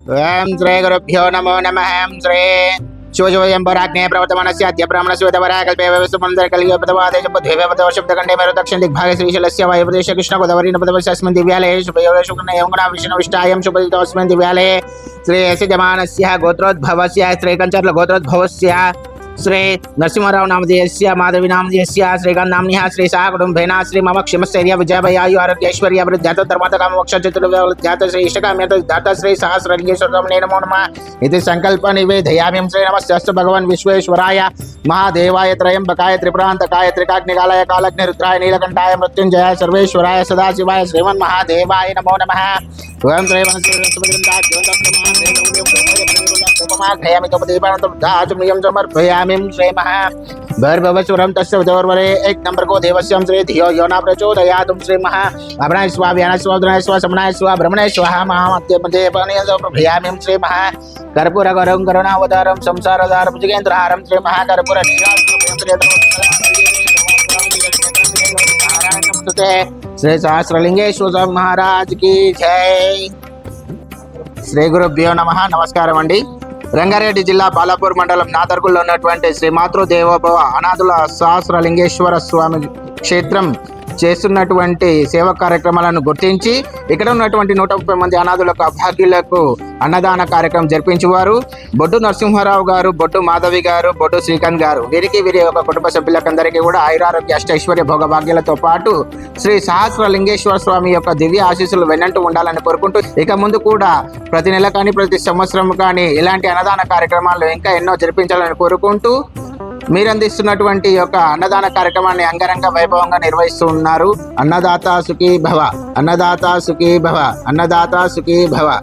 ఓం శ్రీ గురుభ్యో నమో నమ శ్రీ శివశివయం పరాగ్నే ప్రవర్తమానస్య అద్య బ్రాహ్మణస్య విధవరాకల్పే వ్యవస్థమందర కలిగి పదవాదేశ పృథ్వీ పదవ శబ్దకండే మేరు దక్షిణ దిగ్భాగే శ్రీశైలస్య వాయుప్రదేశ కృష్ణ గోదావరి పదవస్మిన్ దివ్యాలే శుభయోగ శుక్న యోగుణ విష్ణు విష్టాయం శుభదితోస్మిన్ దివ్యాలే శ్రీ యశజమానస్య గోత్రోద్భవస్య శ్రీ కంచర్ల గోత్రోద్భవస్య శ్రీ నరసింహరావు నామధేయస్య మాధవి నామధేయస్య శ్రీగంధ నామ్నిः శ్రీ సహ కుటుంబేన శ్రీ మమ క్షమస్థైర్య విజయభయాయు ఆరోగ్య ఐశ్వర్య వృద్ధ్యాత ధర్మత కామ మోక్ష చతుర్వ్యాత శ్రీ ఇష్టకామ్యత దాత శ్రీ సహస్రలింగేశ్వరం నమో నమ ఇది సంకల్ప నివేదయామ్యం శ్రీ నమస్య భగవన్ విశ్వేశ్వరాయ మహాదేవాయ త్రయంబకాయ త్రిపురాంతకాయ త్రికాగ్నికాలయ కాలగ్ని రుద్రాయ నీలకంఠాయ మృత్యుంజయ సర్వేశ్వరాయ సదాశివాయ శ్రీమన్ మహాదేవాయ నమో నమ समर्पयामि श्रेमः एक नंबर को देवस्यं श्री धियो यो न प्रचोदयातुं श्रीमः अभनाय स्वा व्यानाय स्वा द्रणाय स्वा समनाय स्वा ब्रह्मणाय स्वाहा महामत्ये मध्ये पनीयं प्रभयामि श्रीमः कर्पूरगरं करुणावतारं संसारदारं जुगेन्द्रहारं श्रीमः कर्पूरनीलं श्रीमः శ్రీ సహస్రలింగేశ్వర స్వామి మహారాజ్కి జై. శ్రీ గురుభ్యో నమ. నమస్కారం అండి. రంగారెడ్డి జిల్లా బాలాపూర్ మండలం నాదర్గుల్లో ఉన్నటువంటి శ్రీ మాతృ దేవోభవ అనాథుల సహస్రలింగేశ్వర స్వామి క్షేత్రం చేస్తున్నటువంటి సేవా కార్యక్రమాలను గుర్తించి ఇక్కడ ఉన్నటువంటి నూట ముప్పై మంది అనాథులకు అభాగ్యులకు అన్నదాన కార్యక్రమం జరిపించేవారు. బొడ్డు నరసింహారావు గారు బొడ్డు మాధవి గారు బొడ్డు శ్రీకాంత్ గారు వీరికి వీరి యొక్క కుటుంబ సభ్యులకందరికీ కూడా ఆయురారోగ్య అష్టైశ్వర్య భోగభాగ్యాలతో పాటు శ్రీ సహస్ర లింగేశ్వర స్వామి యొక్క దివ్య ఆశీస్సులు వెన్నంటూ ఉండాలని కోరుకుంటూ ఇక ముందు కూడా ప్రతి నెల కానీ ప్రతి సంవత్సరం కానీ ఇలాంటి అన్నదాన కార్యక్రమాలు ఇంకా ఎన్నో జరిపించాలని కోరుకుంటూ మీరు అందిస్తున్నటువంటి యొక్క అన్నదాన కార్యక్రమాన్ని అంగరంగ వైభవంగా నిర్వహిస్తూ ఉన్నారు అన్నదాత సుఖీ భవ. అన్నదాత సుఖీ భవ. అన్నదాత సుఖీ భవ.